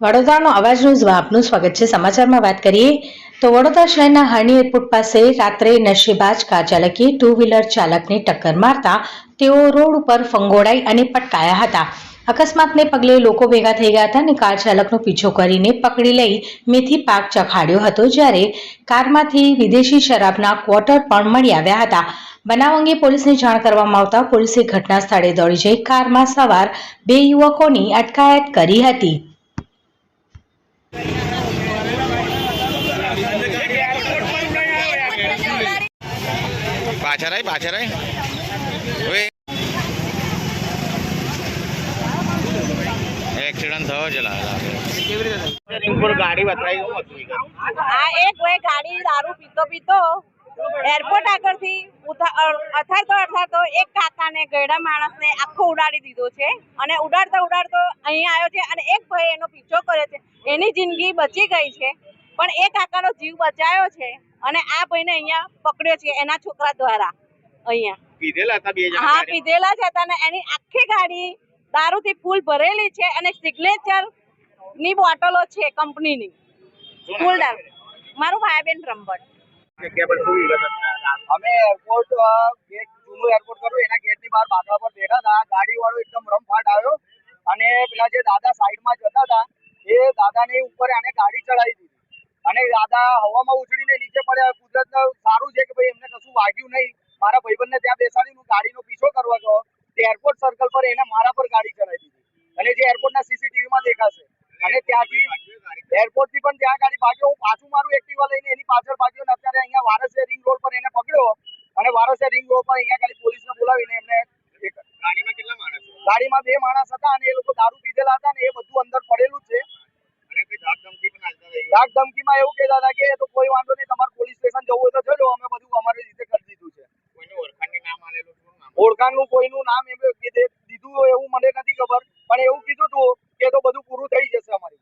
વડોદરાનો અવાજ ન્યૂઝમાં આપનું સ્વાગત છે. સમાચારમાં વાત કરીએ તો વડોદરા શહેરના હરણી એરપોર્ટ પાસે રાત્રે નશેબાજ કાર ચાલકે ટુ વ્હીલર ચાલકને ટક્કર મારતા તેઓ રોડ ઉપર ફંગોળાઈ અને પટકાયા હતા. અકસ્માતને પગલે લોકો ભેગા થઈ ગયા હતા અને કાર ચાલકનો પીછો કરીને પકડી લઈ મેથી પાક ચખાડ્યો હતો, જ્યારે કારમાંથી વિદેશી શરાબના ક્વોટર પણ મળી આવ્યા હતા. બનાવ અંગે પોલીસને જાણ કરવામાં આવતા પોલીસે ઘટના સ્થળે દોડી જઈ કારમાં સવાર બે યુવકોની અટકાયત કરી હતી. પાછળ આવી પાછળ આવી એક્સિડન્ટ થયો છે લાગે રિંગ પર ગાડી બતાવી આ એક ભાઈ ગાડી દારૂ પીતો પીતો એરપોર્ટ આગળથી અથાડતો અથાડતો એક કાકાને ગયડા માણસને આખો ઉડાડી દીધો છે અને ઉડાડતો ઉડાડતો અહીં આવ્યો છે અને એક ભાઈ એનો પીછો કરે છે. એની જિંદગી બચી ગઈ છે પણ એ કાકાનો જીવ બચાયો છે. અને આ ભાઈને અહીંયા પકડ્યો છે એના છોકરા દ્વારા. અહીંયા. પીધેલા હતા બે હા પીધેલા છે અને એની આખી ગાડી દારૂથી ફૂલ ભરેલી છે અને સિગ્નેચરની બોટલો છે કંપનીની. ફૂલ દારૂ મારું ભાઈબેન રંભટ અમે એરપોર્ટ ગેટ જૂનું એરપોર્ટ કર્યું એના ગેટની બહાર બાકડા પર બેઠા હતા. ગાડી વાળો એકદમ રમફાટ આવ્યો. અને પેલા જે દાદા સાઈડમાં જતા હતા એ દાદાની ઉપર એને ગાડી ચડાવી દીધી. અને દાદા હવામાં ઉછળીને નીચે પડ્યા. કુદરત સારું છે કે ભાઈ એમને કશું વાગ્યું નહીં. મારા ભાઈબંધને ત્યાં બેસાડીને હું ગાડીનો પીછો કરવા ગયો. તે એરપોર્ટ સર્કલ પર એને મારા પર ગાડી ચડાવી દીધી. અને જે એરપોર્ટના સીસીટીવીમાં દેખાશે. અને ત્યાંથી એરપોર્ટથી પણ ત્યાં ગાડી ભાગ્યો. હું પાછું મારું એક્ટિવા લઈને એની પાછળ ભાગ્યો ને અત્યારે અહીંયા વારસે રિંગ રોડ પર એને પકડ્યો. અને વારસે રિંગ રોડ પર અહીંયા ગાડી પોલીસને બોલાવીને એમને ગાડીમાં કેટલા માણસો? ગાડીમાં બે માણસ હતા અને એ ડાક ધમકીમાં એવું કહેતા હતા કે તો કોઈ વાંધો નહીં તમારે પોલીસ સ્ટેશન જવું હોય તો ચલો અમે બધું અમારી રીતે કરી દીધું છે. ઓળખાણની કોઈનું નામ એમ દીધું હોય એવું મને નથી ખબર પણ એવું કીધું હતું કે તો બધું પૂરું થઈ જશે અમારી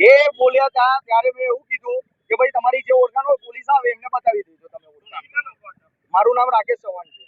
એ બોલ્યા હતા ત્યારે મેં એવું કીધું કે ભાઈ તમારી જે ઓળખાણ હોય પોલીસ આવે એમને બતાવી દેજો તમે ઓળખાણ. મારું નામ રાકેશ ચૌહાણ છે.